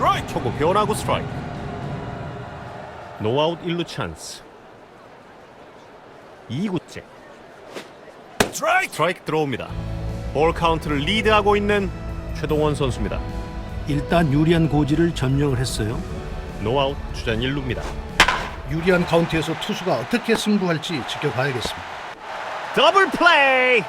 스트라이크. 초구 변화구 스트라이크 노아웃 1루 찬스 2구째 스트라이크. 스트라이크 들어옵니다 볼 카운트를 리드하고 있는 최동원 선수입니다 일단 유리한 고지를 점령을 했어요. 노아웃 주전 1루입니다 유리한 카운트에서 투수가 어떻게 승부할지 지켜봐야겠습니다. 더블 플레이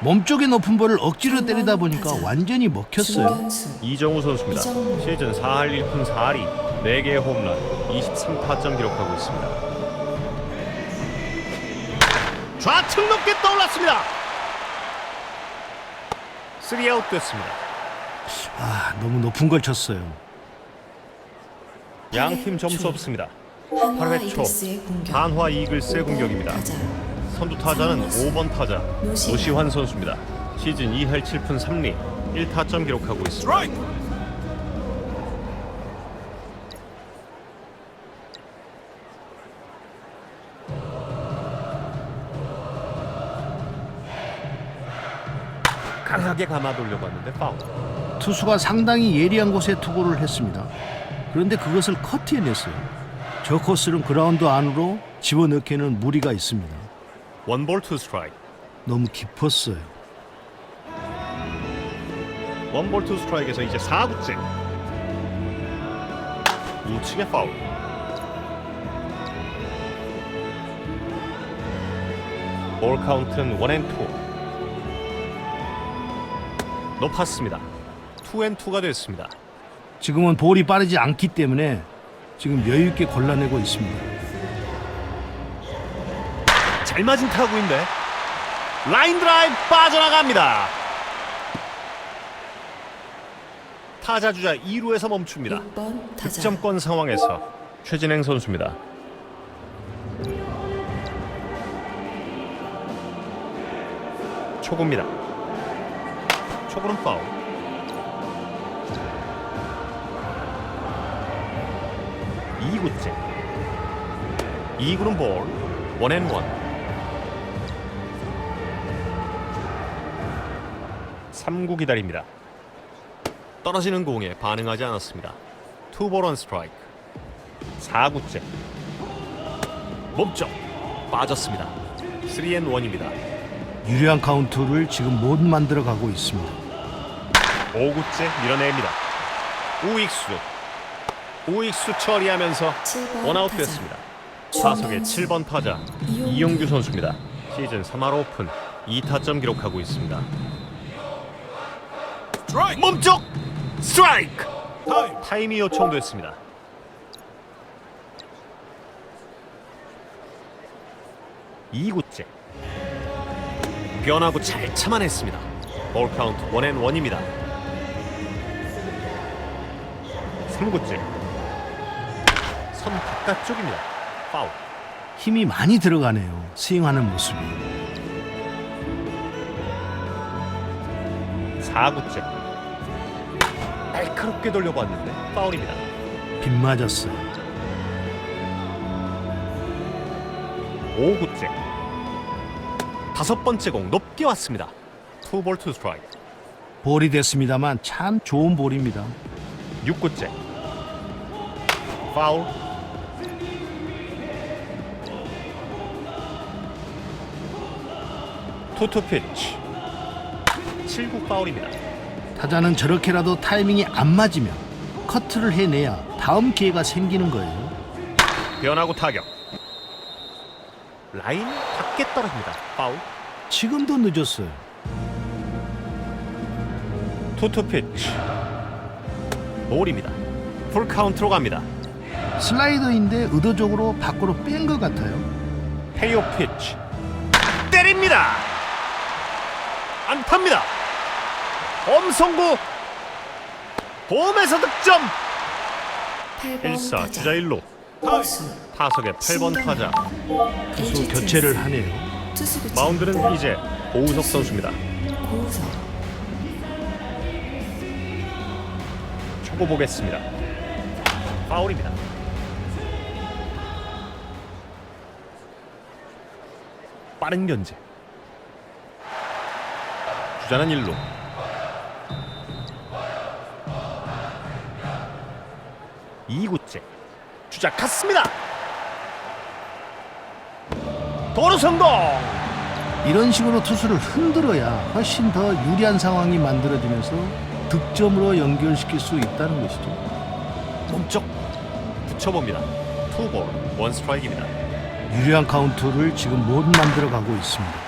몸쪽에 높은 볼을 억지로 때리다 보니까. 완전히 먹혔어요. 중견수 이정우 선수입니다 이정우. 시즌 4할 1푼 4리 4개의 홈런 23타점 기록하고 있습니다 좌측 높게 떠올랐습니다 3아웃 됐습니다 아, 너무 높은 걸 쳤어요. 양 팀 점수 초. 없습니다 한화 8회 초 이글스의 공격 한화 이글스의 공격입니다 타자 선두 타자는 5번 타자 노시환. 선수입니다. 시즌 2할 7푼 3리 1타점 기록하고 있습니다. 강하게 감아 돌려봤는데 파울. 투수가 상당히 예리한 곳에 투구를 했습니다. 그런데 그것을 커트해냈어요. 저 코스는 그라운드 안으로 집어넣기에는 무리가 있습니다. 원볼 투 스트라이크. 너무 깊었어요. 원볼 투 스트라이크에서 이제 4구째. 우측의 파울. 볼 카운트는 원앤 투. 높았습니다. 투앤 투가 됐습니다. 지금은 볼이 빠르지 않기 때문에 지금 여유 있게 골라내고 있습니다. 잘 맞은 타구인데 라인 드라이브 빠져나갑니다. 타자 주자 2루에서 멈춥니다. 6번 타자 득점권 상황에서 최진행 선수입니다. 초구입니다. 초구는 파울. 이구째이구는 볼. 원앤원. 3구 기다립니다. 떨어지는 공에 반응하지 않았습니다. 투볼 원 스트라이크. 4구째. 몸쪽 빠졌습니다. 3앤 1입니다. 유리한 카운트를 지금 못 만들어 가고 있습니다. 5구째 밀어냅니다. 우익수. 우익수 처리하면서 7번 원아웃 타자. 됐습니다. 타석의 중견수. 7번 타자 이용규. 이용규 선수입니다. 시즌 3할 오픈 2타점 기록하고 있습니다. 스트라이크. 몸쪽 스트라이크. 타임. 타임이 요청됐습니다. 이구째 변하고 잘 참아냈습니다. 볼 카운트 원앤 원입니다. 3구째 선 바깥쪽입니다. 파울. 힘이 많이 들어가네요. 스윙하는 모습이. 4구째 날카롭게 돌려봤는데 파울입니다. 빗 맞았어요. 5구째 다섯 번째 공 높게 왔습니다. 투볼 투 스트라이크. 볼이 됐습니다만 참 좋은 볼입니다. 6구째 파울 투투 피치 7구 파울입니다. 타자는 저렇게라도 타이밍이 안 맞으면 커트를 해내야 다음 기회가 생기는 거예요. 변하고 타격 라인 밖에 떨어집니다. 파울 지금도 늦었어요. 투투 피치 볼입니다. 풀 카운트로 갑니다. 슬라이더인데 의도적으로 밖으로 뺀 것 같아요. 페이오 피치 때립니다 안타입니다. 엄성구 홈에서 득점. 8번 1사 타자. 주자 1루 투수 타석의 8번 타자. 투수 교체를 하네요. 마운드는 이제 오우석 선수입니다. 고우석. 초고 보겠습니다. 파울입니다. 빠른 견제 주자는 1루 2구째 주자 갔습니다. 도루 성공. 이런 식으로 투수를 흔들어야 훨씬 더 유리한 상황이 만들어지면서 득점으로 연결시킬 수 있다는 것이죠. 몸쪽 붙여봅니다. 투볼 원 스트라이크입니다. 유리한 카운트를 지금 못 만들어 가고 있습니다.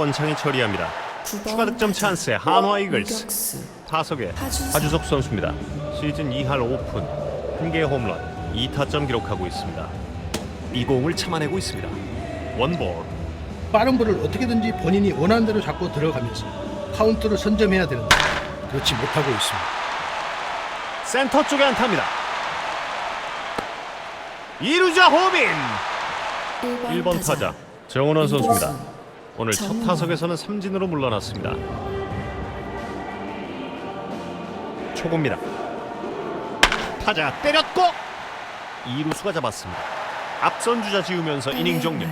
수건창이 처리합니다. 9번 추가 득점 찬스에 한화 이글스 타석에 하주석. 선수입니다. 시즌 2할 오픈 한 개의 홈런 2타점 기록하고 있습니다. 이 공을 참아내고 있습니다. 원볼 빠른 볼을 어떻게든지 본인이 원하는 대로 잡고 들어가면서 카운트를 선점해야 되는데 그렇지 못하고 있습니다. 센터 쪽에 안타입니다. 이루자 호빈 1번, 1번 타자 정은원 선수입니다. 오늘 첫. 타석에서는 삼진으로 물러났습니다. 초구입니다. 타자 때렸고 이루수가 잡았습니다. 앞선 주자 지우면서 이닝 종료.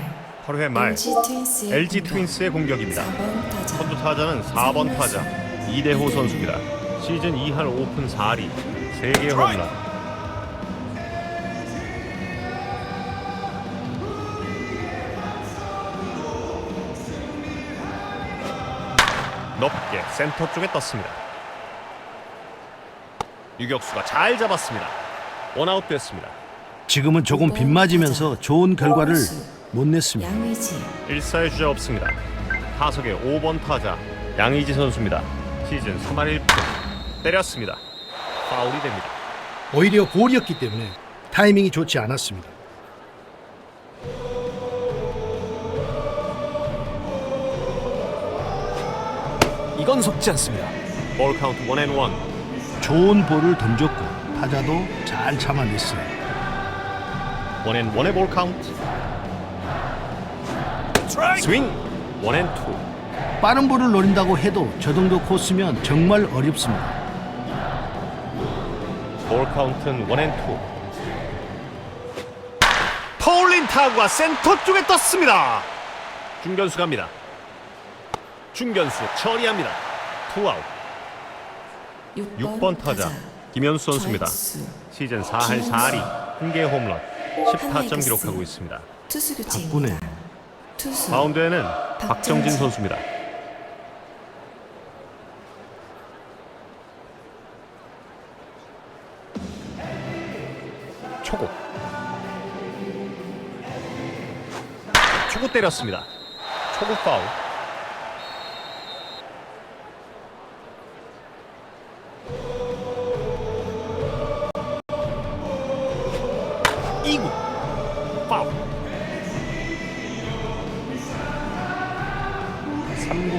8회 말 LG 트윈스의 LG 공격. 트윈스의 공격입니다. 4번 타자 선두 타자는 4번 타자 이대호 선수입니다. 시즌 2할 오픈 4리 3개 홈런. 높게 센터 쪽에 떴습니다. 유격수가 잘 잡았습니다. 원아웃 됐습니다. 지금은 조금 빗맞으면서 좋은 결과를 못 냈습니다. 양의지 1사의 주자 없습니다. 타석의 5번 타자 양의지 선수입니다. 시즌 3할 1푼 때렸습니다. 파울이 됩니다. 오히려 볼이었기 때문에 타이밍이 좋지 않았습니다. 이건 속지 않습니다. 볼 카운트 원앤원 좋은 볼을 던졌고 타자도 잘 참아냈어요. 원앤원의 볼 카운트. 스윙 원앤투 빠른 볼을 노린다고 해도 저 정도 코스면 정말 어렵습니다. 볼 카운트는 원앤투 터올린 타구가 센터 쪽에 떴습니다. 중견수 갑니다. 중견수 처리합니다. 투아웃 6번, 6번 타자 김현수 선수입니다. 좌익수. 시즌 4할 4리 한 개의 홈런 10타점 기록하고 있습니다. 투수 바쁘네. 교체입니다. 투수 마운드에는 박정진 선수입니다. 초구 초구 때렸습니다. 초구 파울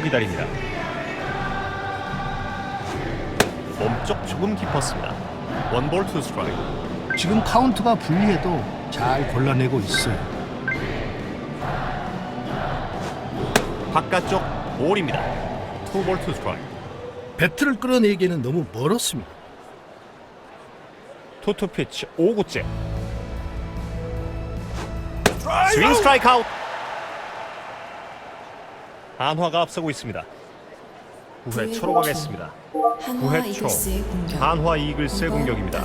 기다립니다. 몸쪽 조금 깊었습니다. 원볼 투 스트라이크. 지금 카운트가 불리해도 잘 골라내고 있어요. 바깥쪽 볼입니다. 투볼 투 스트라이크. 배트를 끌어내기에는 너무 멀었습니다. 투투 피치 5구째. Strike. 스윙 스트라이크 아웃. 한화가 앞서고 있습니다. 9회 초로 가겠습니다. 한화 구회 초. 이글스의 공격 한화 이글스의 5번 공격입니다.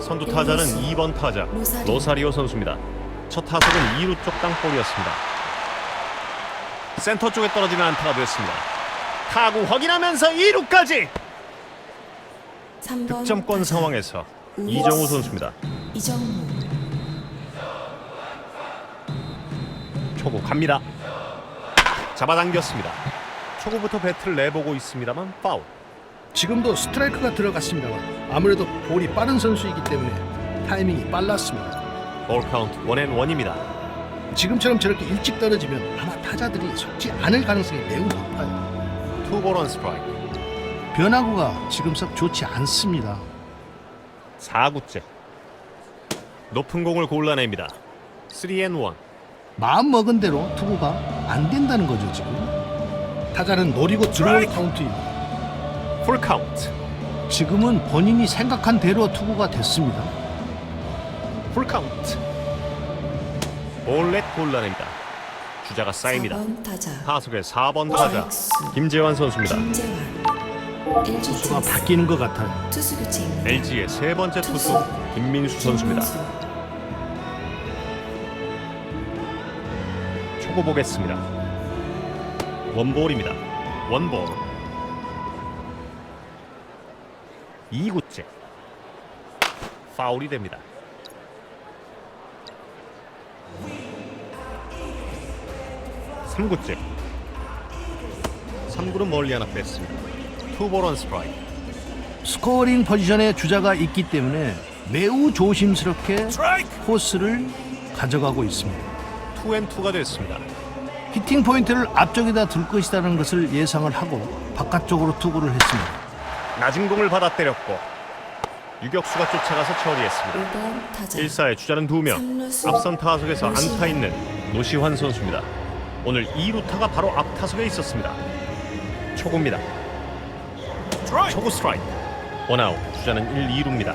선두 타자는 일루수. 2번 타자 로사리오. 선수입니다. 첫 타석은 2루 쪽 땅볼이었습니다. 센터 쪽에 떨어지는 안타가 됐습니다. 타구 확인하면서 2루까지 3번 득점권 상황에서. 이정우 선수입니다. 이정우 초구 갑니다. 잡아당겼습니다. 초구부터 배트를 내보고 있습니다만 파울. 지금도 스트라이크가 들어갔습니다만 아무래도 볼이 빠른 선수이기 때문에 타이밍이 빨랐습니다. 볼 카운트 원앤 원입니다. 지금처럼 저렇게 일찍 떨어지면 아마 타자들이 속지 않을 가능성이 매우 높아요. 투볼 원 스트라이크. 변화구가 지금 썩 좋지 않습니다. 4구째. 높은 공을 골라냅니다. 3앤 1. 마음 먹은 대로 투구가 안 된다는 거죠 지금. 타자는 노리고 들어올 카운트입니다. 풀 카운트. 지금은 본인이 생각한 대로 투구가 됐습니다. 풀 카운트. 볼넷 골라냅니다. 주자가 쌓입니다. 4번 타자 타석의 4번 타자. 김재환 선수입니다. 투수가. 바뀌는 것 같아요. LG의 세 번째 투수 김민수 선수입니다. 초고 보겠습니다. 원볼입니다. 원볼. 2구째. 파울이 됩니다. 3구째. 3구는 멀리 하나 뺐습니다. 투볼 원 스트라이크. 스코어링 포지션에 주자가 있기 때문에 매우 조심스럽게! 코스를 가져가고 있습니다. 투앤투가 됐습니다. 히팅 포인트를 앞쪽에다 둘 것이라는 것을 예상을 하고 바깥쪽으로 투구를 했습니다. 낮은 공을 받아 때렸고 유격수가 쫓아가서 처리했습니다. 5번 타자 1사의 주자는 2명 삼루수 앞선 타석에서. 안타 있는 노시환 선수입니다 오늘 2루타가 바로 앞 타석에 있었습니다 초구입니다! 초구 스트라이크 원아웃 주자는 1, 2루입니다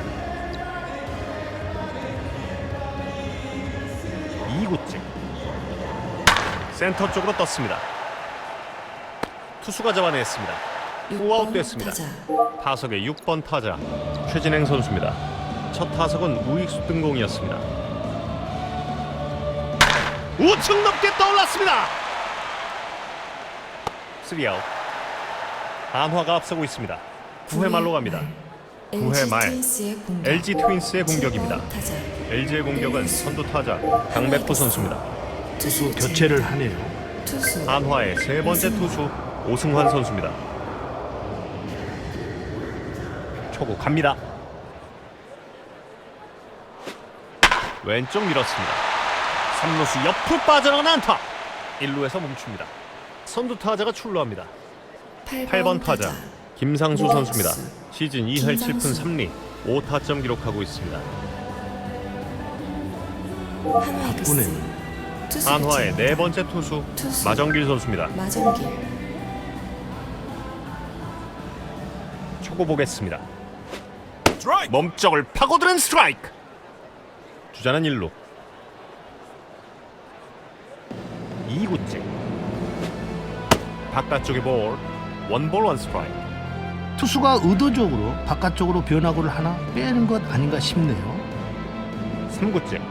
센터 쪽으로 떴습니다 투수가 잡아냈습니다 투아웃 6번 됐습니다 타석의 6번 타자 최진행 선수입니다. 첫 타석은 우익수 등공이었습니다. 우측 높게 떠올랐습니다. 3아웃. 한화가 앞서고 있습니다. 9회 말로 갑니다. 구회 말. LG 트윈스의 공격 공격입니다. 7번 타자 LG의 공격은 선두 타자 강백호 선수입니다. 투수 교체를 하네요. 한화의 세 번째 투수 오승환 선수입니다. 초구 갑니다. 왼쪽 밀었습니다. 3루수 옆으로 빠져나간 안타. 1루에서 멈춥니다. 선두 타자가 출루합니다. 8번 타자 김상수. 선수입니다. 시즌 2할 7푼 김상수. 3리 5타점 기록하고 있습니다. 한화이글스 투수 한화의. 네 번째 투수 투수. 마정길 선수입니다. 마정길 초고 보겠습니다. 몸쪽을 파고드는 스트라이크. 주자는 1루. 2구째. 바깥쪽의 볼. 원볼 원 스트라이크. 투수가 의도적으로 바깥쪽으로 변화구를 하나 빼는 것 아닌가 싶네요. 3구째.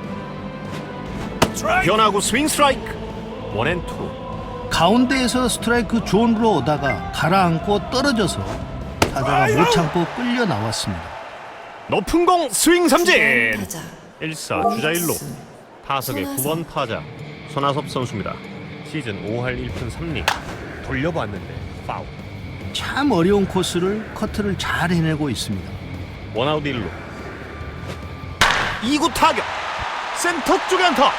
변화구 스윙 스트라이크. 원앤투. 가운데에서 스트라이크 존으로 오다가 가라앉고 떨어져서 타자가 못 참고 끌려 나왔습니다. 높은 공 스윙 삼진. 9번 타자 1사 주자 1루. 오익수. 타석의 손아섭. 9번 타자 손아섭 선수입니다. 시즌 5할 1푼 3리. 돌려봤는데 파울. 참 어려운 코스를 커트를 잘 해내고 있습니다. 원아웃 1루 2구 타격 센터 쪽에 안타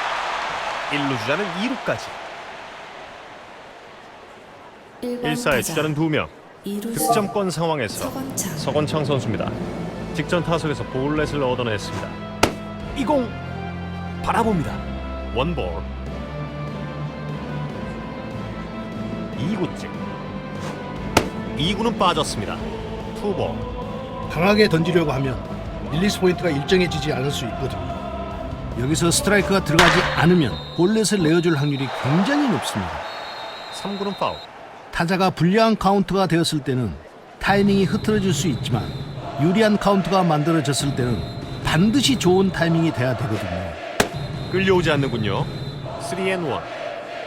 1루 주자는 2루까지. 1번 1사의 타자. 주자는 2명. 이루수 득점권 상황에서 서건창. 서건창 선수입니다. 직전 타석에서 볼넷을 얻어냈습니다. 이 공 바라봅니다. 원볼. 2구째. 2구는 빠졌습니다. 투볼. 강하게 던지려고 하면 릴리스 포인트가 일정해지지 않을 수 있거든요. 여기서 스트라이크가 들어가지 않으면 볼넷을 내어줄 확률이 굉장히 높습니다. 3구는 파울 타자가 불리한 카운트가 되었을 때는 타이밍이 흐트러질 수 있지만 유리한 카운트가 만들어졌을 때는 반드시 좋은 타이밍이 돼야 되거든요. 끌려오지 않는군요 3앤1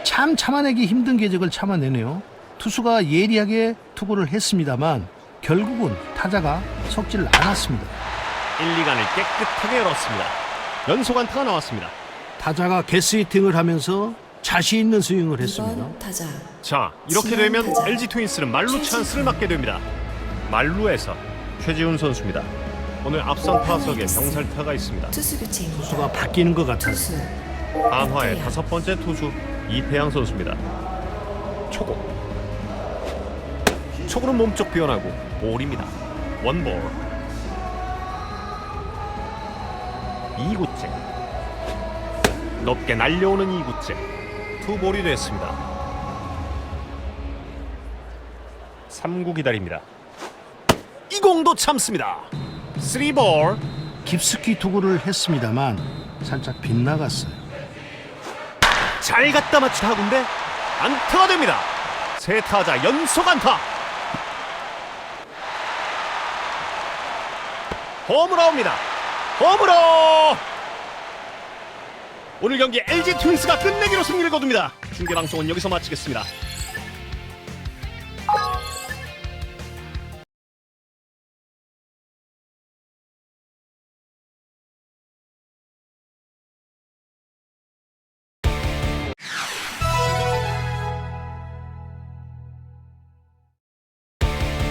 참 참아내기 힘든 궤적을 참아내네요. 투수가 예리하게 투구를 했습니다만 결국은 타자가 속지를 않았습니다. 1, 2간을 깨끗하게 열었습니다. 연속 안타가 나왔습니다. 타자가 게스히팅을 하면서 자신 있는 스윙을 했습니다. 2번 타자 자, 이렇게 되면 타자. LG 트윈스는 말루 찬스를 맞게 됩니다. 말루에서 최지훈 선수입니다. 오늘 앞선 타석에 병살타가 있습니다. 투수 교체입니다. 투수가 바뀌는 것 같아요. 투수 이태양. 다섯 번째 투수 이태양 선수입니다. 초고. 초구는 몸쪽 변하고 볼입니다. 원볼. 2구째. 높게 날려오는 2구째. 투볼이 됐습니다. 3구 기다립니다. 이 공도 참습니다. 3볼. 깊숙이 투구를 했습니다만 살짝 빗나갔어요. 잘 갖다 맞춘 타구인데 안타가 됩니다. 세 타자 연속 안타. 홈으로 옵니다. 홈으로 오늘 경기 LG 트윈스가 끝내기로 승리를 거둡니다. 중계 방송은 여기서 마치겠습니다.